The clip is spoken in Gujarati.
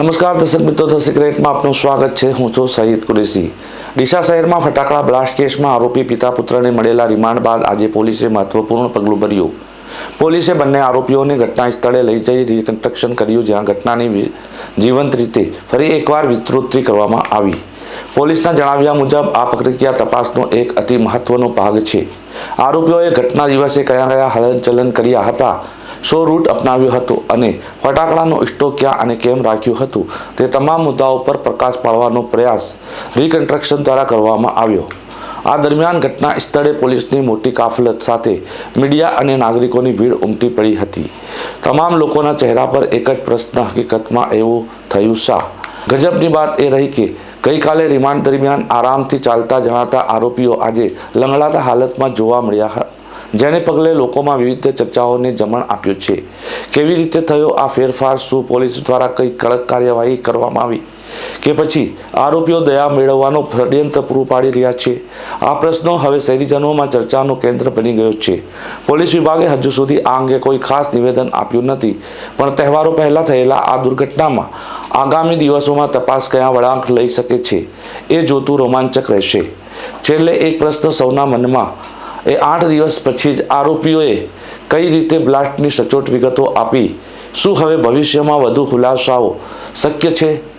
નમસ્કાર, દર્શક મિત્રો, ધ સિક્રેટમાં આપનું સ્વાગત છે. હું છું સહીદ કુરેશી. ડીસા શહેરમાં ફટાકડા બ્લાસ્ટ કેસમાં આરોપી પિતા પુત્રને મળેલા રિમાન્ડ બાદ આજે પોલીસે મહત્વપૂર્ણ પગલું ભર્યું. પોલીસે બંને આરોપીઓને ઘટના સ્થળે લઈ જઈ રિકન્સ્ટ્રક્શન કર્યું, જ્યાં ઘટનાની જીવંત રીતે ફરી એકવાર વિસ્તૃતિ કરવામાં આવી. પોલીસના જણાવ્યા મુજબ આ પ્રક્રિયા તપાસનો એક અતિ મહત્વનો ભાગ છે. આરોપીઓએ ઘટના દિવસે કયા કયા હલનચલન કર્યા હતા, શો રૂટ અપનાવ્યો હતો અને ફટાકડાનો ઇસ્ટો ક્યાં અને કેમ રાખ્યું હતું, તે તમામ મુદ્દાઓ પર પ્રકાશ પાડવાનો પ્રયાસ રિકન્સ્ટ્રક્શન દ્વારા કરવામાં આવ્યો. આ દરમિયાન ઘટના સ્થળે પોલીસની મોટી કાફલત સાથે મીડિયા અને નાગરિકોની ભીડ ઉમટી પડી હતી. તમામ લોકોના ચહેરા પર એક જ પ્રશ્ન હકીકતમાં એવું થયું શા ગજબની વાત એ રહી કે ગઈકાલે રિમાન્ડ દરમિયાન આરામથી ચાલતા જણાતા આરોપીઓ આજે લંગડાતા હાલતમાં જોવા મળ્યા હતા જેને પગલે લોકોમાં વિવિધ ચર્ચાઓને જમણ આપ્યું છે. કેવી રીતે થયો આ ફેરફાર, શું પોલીસ દ્વારા કઈ કડક કાર્યવાહી કરવામાં આવી કે પછી આરોપીઓ દયા મેળવવાનો ષડયંત્ર પૂરું પાડી રહ્યા છે? આ પ્રશ્નો હવે શહેરીજનોમાં ચર્ચાનું કેન્દ્ર બની ગયો છે. પોલીસ વિભાગે હજુ સુધી આ અંગે કોઈ ખાસ નિવેદન આપ્યું નથી, પણ તહેવારો પહેલાં થયેલા આ દુર્ઘટનામાં આગામી દિવસોમાં તપાસ કયા વળાંક લઈ શકે છે એ જોતું રોમાંચક રહેશે. છેલ્લે એક પ્રશ્ન સૌના મનમાં. એ આઠ દિવસ પછી જ આરોપીઓએ કઈ રીતે બ્લાસ્ટની સચોટ વિગતો આપી? શું હવે ભવિષ્યમાં વધુ ખુલાસાઓ શક્ય છે?